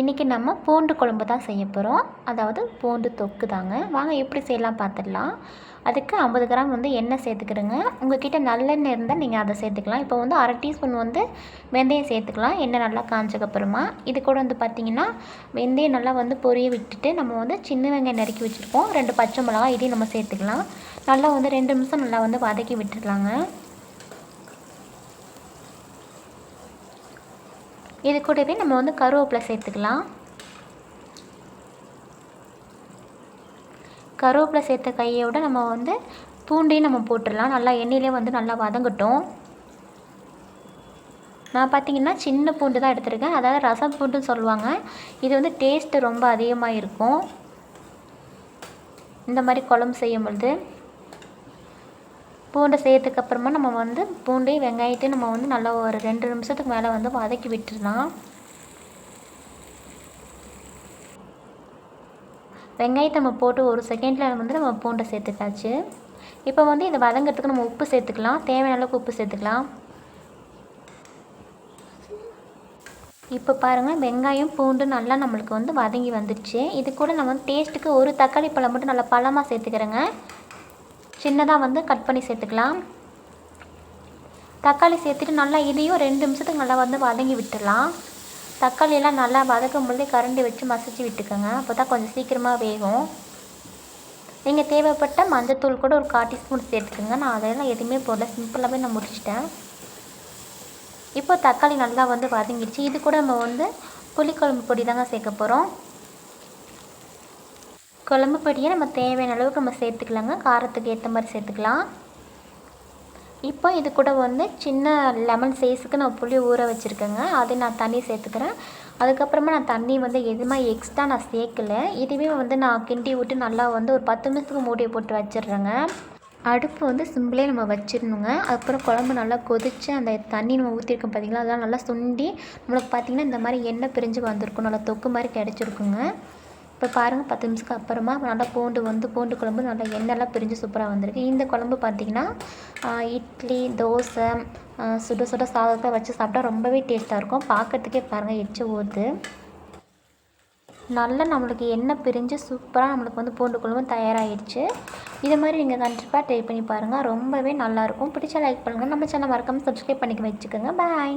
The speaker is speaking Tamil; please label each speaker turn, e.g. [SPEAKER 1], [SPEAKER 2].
[SPEAKER 1] இன்றைக்கி நம்ம பூண்டு குழம்பு தான் செய்ய போகிறோம் அதாவது பூண்டு தொக்கு தாங்க. வாங்க எப்படி செய்யலாம் பார்த்துடலாம் அதுக்கு ஐம்பது கிராம் வந்து எண்ணெய் சேர்த்துக்கிடுங்க. உங்கள்கிட்ட நல்லெண்ணெய் இருந்தால் நீங்கள் அதை சேர்த்துக்கலாம். இப்போ வந்து அரை டீஸ்பூன் வந்து வெந்தயம் சேர்த்துக்கலாம். எண்ணெய் நல்லா காஞ்சக்கப்புறமா இது கூட வந்து பார்த்திங்கன்னா வெந்தயம் நல்லா வந்து பொரிய விட்டுட்டு நம்ம வந்து சின்ன வெங்காயம் நறுக்கி வச்சுருக்கோம் ரெண்டு பச்சை மிளகா இதையும் நம்ம சேர்த்துக்கலாம். நல்லா வந்து ரெண்டு நிமிஷம் நல்லா வந்து வதக்கி விட்டுடலாங்க. இது கூடவே நம்ம வந்து கருவேப்பிலை சேர்த்துக்கலாம். கருவேப்பிலை சேர்த்த கையை விட நம்ம வந்து பூண்டையும் நம்ம போட்டுடலாம். நல்லா எண்ணெயிலே வந்து நல்லா வதங்கட்டும். நான் பார்த்தீங்கன்னா சின்ன பூண்டு தான் எடுத்திருக்கேன். அதாவது ரசம் பூண்டுன்னு சொல்லுவாங்க. இது வந்து டேஸ்ட்டு ரொம்ப அதிகமாக இருக்கும் இந்த மாதிரி குழம்பு செய்யும் பொழுது பூண்டை சேர்த்துக்கப்புறமா நம்ம வந்து பூண்டையும் வெங்காயத்தையும் நம்ம வந்து நல்லா ஒரு ரெண்டு நிமிஷத்துக்கு மேலே வந்து வதக்கி விட்டுடலாம். வெங்காயத்தை நம்ம போட்டு ஒரு செகண்டில் வந்து நம்ம பூண்டை சேர்த்துக்காச்சு இப்போ வந்து இதை வதங்கிறதுக்கு நம்ம உப்பு சேர்த்துக்கலாம். தேவையான அளவுக்கு உப்பு சேர்த்துக்கலாம். இப்போ பாருங்கள் வெங்காயம் பூண்டு நல்லா நம்மளுக்கு வந்து வதங்கி வந்துடுச்சு. இது கூட நம்ம வந்து டேஸ்ட்டுக்கு ஒரு தக்காளி பழம் மட்டும் நல்லா பழமாக சேர்த்துக்கிறேங்க. சின்னதாக வந்து கட் பண்ணி சேர்த்துக்கலாம். தக்காளி சேர்த்துட்டு நல்லா இதையும் ரெண்டு நிமிஷத்துக்கு நல்லா வந்து வதங்கி விட்டுடலாம். தக்காளியெல்லாம் நல்லா வதக்கும் பொழுது கரண்டி வச்சு மசிச்சு விட்டுக்கோங்க. அப்போ தான் கொஞ்சம் சீக்கிரமாக வேகும். நீங்கள் தேவைப்பட்ட மஞ்சத்தூள் கூட ஒரு கால் டீஸ்பூன் சேர்த்துக்கோங்க. நான் அதெல்லாம் எதுவுமே போடல. சிம்பிளாகவே நான் முடிச்சிட்டேன். இப்போ தக்காளி நல்லா வந்து வதங்கிடுச்சு. இது கூட நம்ம வந்து புளிக்குழம்பு பொடி தாங்க சேர்க்க போகிறோம் குழம்பு பொடியை நம்ம தேவையான அளவுக்கு நம்ம சேர்த்துக்கலாங்க. காரத்துக்கு ஏற்ற மாதிரி சேர்த்துக்கலாம். இப்போ இது கூட வந்து சின்ன லெமன் சைஸுக்கு நான் புளி ஊற வச்சுருக்கேங்க. அதை நான் தண்ணி சேர்த்துக்கிறேன். அதுக்கப்புறமா நான் தண்ணி வந்து எதுவுமே எக்ஸ்ட்ரா நான் சேர்க்கலை. இதுவே வந்து நான் கிண்டி விட்டு நல்லா வந்து ஒரு பத்து நிமிஷத்துக்கு மூடி போட்டு வச்சிடுறேங்க. அடுப்பு வந்து சிம்பிளே நம்ம வச்சிடணுங்க. அதுக்கப்புறம் குழம்பு நல்லா கொதித்து அந்த தண்ணி நம்ம ஊற்றிருக்கோம் பார்த்திங்களா அதெல்லாம் நல்லா சுண்டி நம்மளுக்கு பார்த்திங்கன்னா இந்த மாதிரி எண்ணெய் பிரிஞ்சு வந்திருக்கும். நல்லா தொக்கு மாதிரி கிடச்சிருக்குங்க. இப்போ பாருங்கள் பத்து நிமிஷத்துக்கு அப்புறமா நல்லா பூண்டு வந்து பூண்டு குழம்பு நல்லா எண்ணெய்லாம் பிரிஞ்சு சூப்பராக வந்திருக்கு. இந்த குழம்பு பார்த்திங்கன்னா இட்லி தோசை சுட சுட சாதத்தை வச்சு சாப்பிட்டா ரொம்பவே டேஸ்ட்டாக இருக்கும். பார்க்குறதுக்கே பாருங்கள் எச்சு ஊற்று நல்லா நம்மளுக்கு எண்ணெய் பிரிஞ்சு சூப்பராக நம்மளுக்கு வந்து பூண்டு குழம்பு தயாராகிடுச்சு இதை மாதிரி நீங்கள் கண்டிப்பாக ட்ரை பண்ணி பாருங்கள் ரொம்பவே நல்லாயிருக்கும் பிடிச்சா லைக் பண்ணுங்கள் நம்ம சேனல் மறக்காமல் சப்ஸ்கிரைப் பண்ணிக்க வச்சுக்கோங்க. பாய்